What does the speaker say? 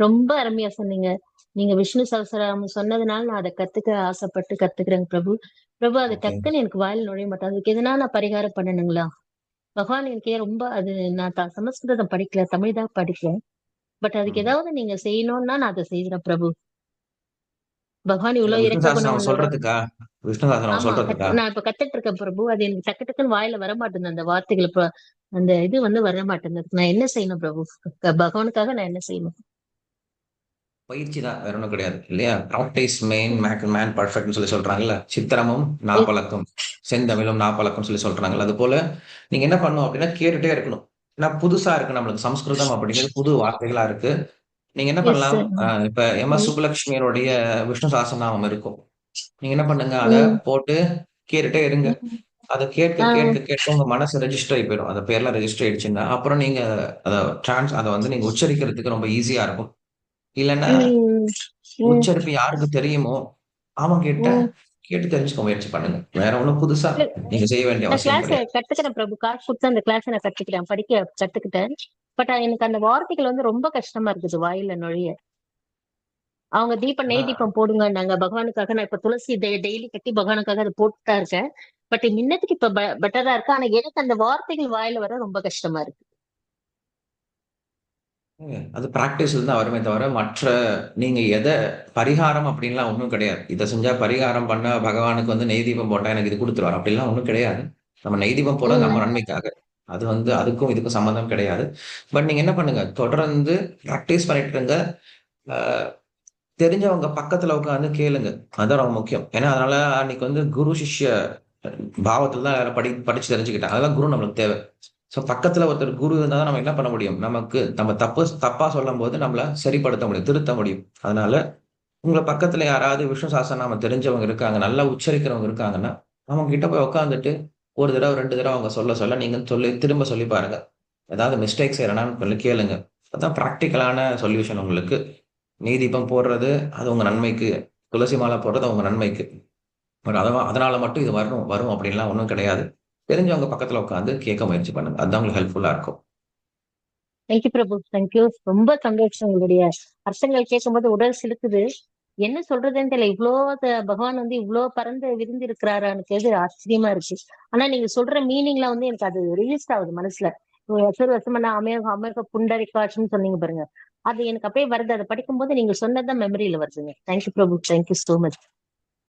ரொம்ப அருமையா சொன்னீங்க. நீங்க விஷ்ணு சகஸ்ரநாமம் சொன்னதுனால நான் அதை கத்துக்க ஆசைப்பட்டு கத்துக்கிறேங்க பிரபு. பிரபு அது டக்குன்னு எனக்கு வாயில் நுழைய மாட்டேன் அதுக்கு எதனா நான் பரிகாரம் பண்ணணுங்களா? பகவான் எனக்கே ரொம்ப அது நான் சமஸ்கிருதம் படிக்கல தமிழ் தான் படிக்கிறேன் பட் அதுக்கு. ஏதாவது நீங்க செய்யணும்னா நான் அதை செய்யறேன் பிரபு. பகவான் இவ்வளவு விஷ்ணு இறக்க சாஸ்திரம் குணம் உள்ளவர். சொல்றதுக்கா? நான் இப்ப கத்துட்டு இருக்கேன் பிரபு. அது எனக்கு டக்கு டக்குன்னு வாயில வர மாட்டேங்குது. அந்த வார்த்தைகள் அந்த இது வந்து வர மாட்டேங்குது. நான் என்ன செய்யணும் பிரபு? பகவானுக்காக நான் என்ன செய்யணும்? பயிற்சி தான் வேற ஒன்றும் கிடையாது இல்லையா? ப்ராக்டிஸ் மெயின் மேக் மேன் பர்ஃபெக்ட்னு சொல்லி சொல்றாங்கல்ல. சித்திரமும் நாப்பழக்கம் செந்தமிழும் நாப்பழக்கம் சொல்லி சொல்றாங்கல்ல. அது போல நீங்க என்ன பண்ணணும் அப்படின்னா கேட்டுட்டே இருக்கணும். ஏன்னா புதுசா இருக்கு நம்மளுக்கு சம்ஸ்கிருதம் அப்படிங்கிறது புது வார்த்தைகளா இருக்கு. நீங்க என்ன பண்ணலாம் இப்ப எம். எஸ். ம். சுப்புலட்சுமியோடைய விஷ்ணு சாசனாமம் இருக்கும். நீங்க என்ன பண்ணுங்க அத போட்டு கேட்டுட்டே இருங்க. அதை கேட்க கேட்க கேட்க உங்க மனசு ரெஜிஸ்டர் ஆகி போயிடும். அந்த பேர்லாம் ரெஜிஸ்டர் ஆயிடுச்சுன்னா அப்புறம் நீங்க அதை டிரான்ஸ் அதை வந்து நீங்க உச்சரிக்கிறதுக்கு ரொம்ப ஈஸியா இருக்கும். இல்லைன்னா உச்சரிப்பு யாருக்கு தெரியுமோ அவன் கிட்ட கேட்டு தெரிஞ்சுக்க முயற்சி பண்ணுங்க. வேற ஒண்ணும் புதுசா நீங்க செய்ய வேண்டிய அவசியம் கத்துக்கிறேன் பிரபு காசு கொடுத்து அந்த கிளாஸ் நான் கத்துக்கிறேன். படிக்க கத்துக்கிட்டேன். பட் எனக்கு அந்த வார்த்தைகள் வந்து ரொம்ப கஷ்டமா இருக்குது வாயில நுழைய. அவங்க தீபம் நெய் தீபம் போடுங்க நாங்க பகவானுக்காக நான் இப்ப துளசி டெய்லி கட்டி பகவானுக்காக அதை போட்டுட்டா இருக்கேன். பட் முன்னத்துக்கு இப்ப பெட்டரா இருக்கு? ஆனா எனக்கு அந்த வார்த்தைகள் வாயில வர ரொம்ப கஷ்டமா இருக்கு. அது பிராக்டிஸ்ல தான் வருமே தவிர மற்ற நீங்க எதை பரிகாரம் அப்படின்லாம் ஒன்றும் கிடையாது. இதை செஞ்சா பரிகாரம் பண்ண பகவானுக்கு வந்து நெய் தீபம் போட்டா எனக்கு இது கொடுத்துருவார். அப்படிலாம் ஒன்றும் கிடையாது. நம்ம நெய் தீபம் போட நம்ம நன்மைக்காக. அது வந்து அதுக்கும் இதுக்கும் சம்மந்தம் கிடையாது. பட் நீங்க என்ன பண்ணுங்க? தொடர்ந்து ப்ராக்டிஸ் பண்ணிட்டு இருங்க. தெரிஞ்சவங்க பக்கத்துல உட்காந்து கேளுங்க. அதான் ரொம்ப முக்கியம். ஏன்னா அதனால அன்னைக்கு வந்து குரு சிஷ்ய பாவத்துல தான் படி படிச்சு தெரிஞ்சுக்கிட்டாங்க. அதெல்லாம் குரு நம்மளுக்கு தேவை. ஸோ பக்கத்தில் ஒருத்தர் குரு இருந்தால் தான் நம்ம என்ன பண்ண முடியும்? நமக்கு நம்ம தப்பு தப்பாக சொல்லும் போது நம்மளை சரிப்படுத்த முடியும் திருத்த முடியும். அதனால உங்களை பக்கத்தில் யாராவது விஷ்ணு சாஸ்திரம் நம்ம தெரிஞ்சவங்க இருக்காங்க நல்லா உச்சரிக்கிறவங்க இருக்காங்கன்னா அவங்க கிட்ட போய் உட்காந்துட்டு ஒரு தடவை ரெண்டு தடவை அவங்க சொல்ல சொல்ல நீங்கள் சொல்லி திரும்ப சொல்லி பாருங்க. ஏதாவது மிஸ்டேக்ஸ் செய்யறனான்னு சொல்லி கேளுங்க. அதான் ப்ராக்டிக்கலான சொல்யூஷன் உங்களுக்கு. நீதிபம் போடுறது அது உங்க நன்மைக்கு. துளசி மாலை போடுறது உங்க நன்மைக்கு. பட் அதவா அதனால மட்டும் இது வரும் வரும் அப்படின்லாம் ஒன்றும் கிடையாது. தெரிஞ்சவங்க பக்கத்துல உட்காந்து கேட்க முயற்சி பண்ணுங்க. அதுதான் உங்களுக்கு ஹெல்ப்ஃபுல்லா இருக்கும். தேங்க்யூ பிரபு தேங்க்யூ ரொம்ப சந்தோஷம் உங்களுடைய அர்த்தங்கள் கேட்கும்போது உடல் சிலுக்குது என்ன சொல்றதுன்னு தெரியல. இவ்வளோ பகவான் வந்து இவ்வளோ பறந்து விருந்து இருக்கிறாரான்னு ஆச்சரியமா இருக்கு. ஆனா நீங்க சொல்ற மீனிங்ல வந்து எனக்கு அது ரிலீஸ் ஆகுது மனசுல. வசூர் வசமனா அமேக அமேக புண்டரிகாட்சின்னு சொன்னீங்க பாருங்க. அது எனக்கு அப்படியே வருது. அதை படிக்கும்போது நீங்க சொன்னதுதான் மெமரியில வருதுங்க. Thank you Prabhu thank you so much